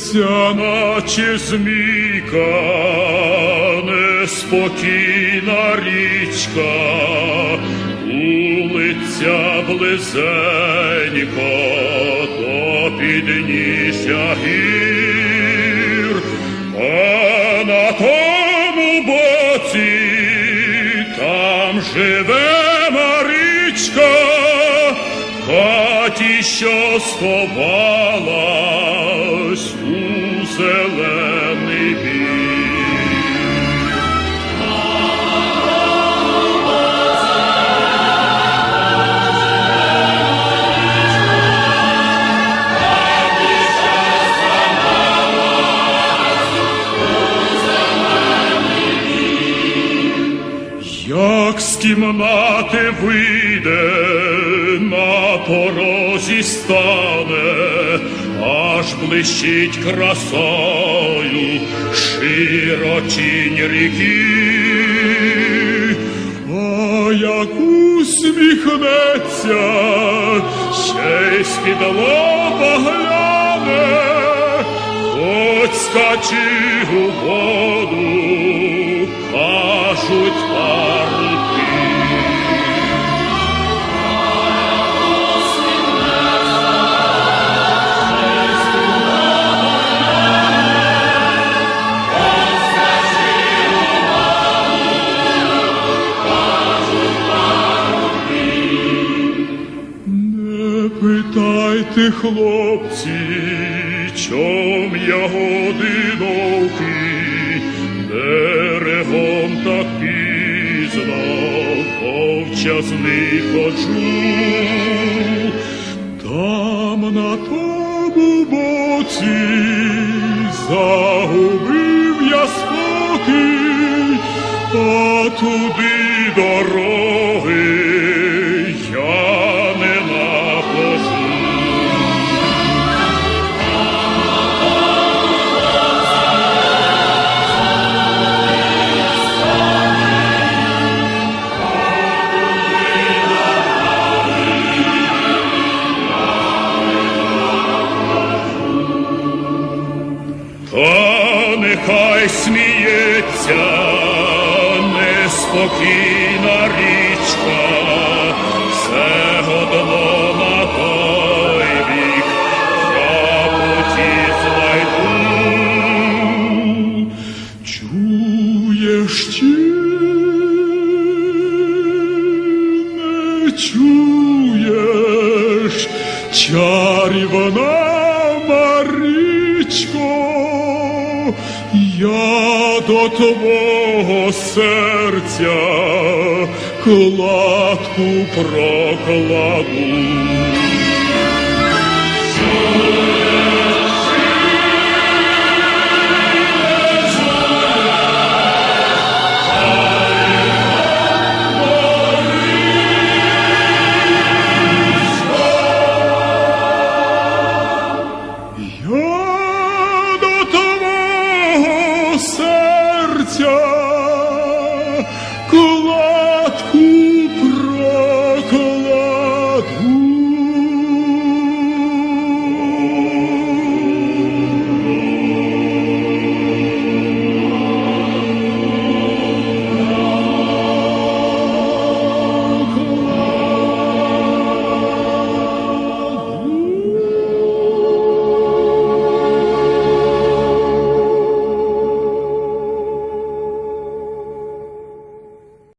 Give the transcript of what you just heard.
В'ється, наче змійка, неспокійна річка, улиця близенько, до підніжжя гір, а на тому боці там живе Марічка, в хаті, що сховалась кімнати вийде, на порозі стане, аж блищить красою широчінь ріки, а як усміхнеться, ще й з-під лоба гляне, Хоть скачи у воду, кажуть питайте, хлопці, чом я одинокий, берегом так пізно, повчасний ходжу, там на тому боці загубив я спокій, а туди дороги Та нехай сміється неспокійна річка, все одно на той бік, я знайду. Чуєш чи не чуєш, чарівна Марічко, я до твого серця кладку прокладу. Твого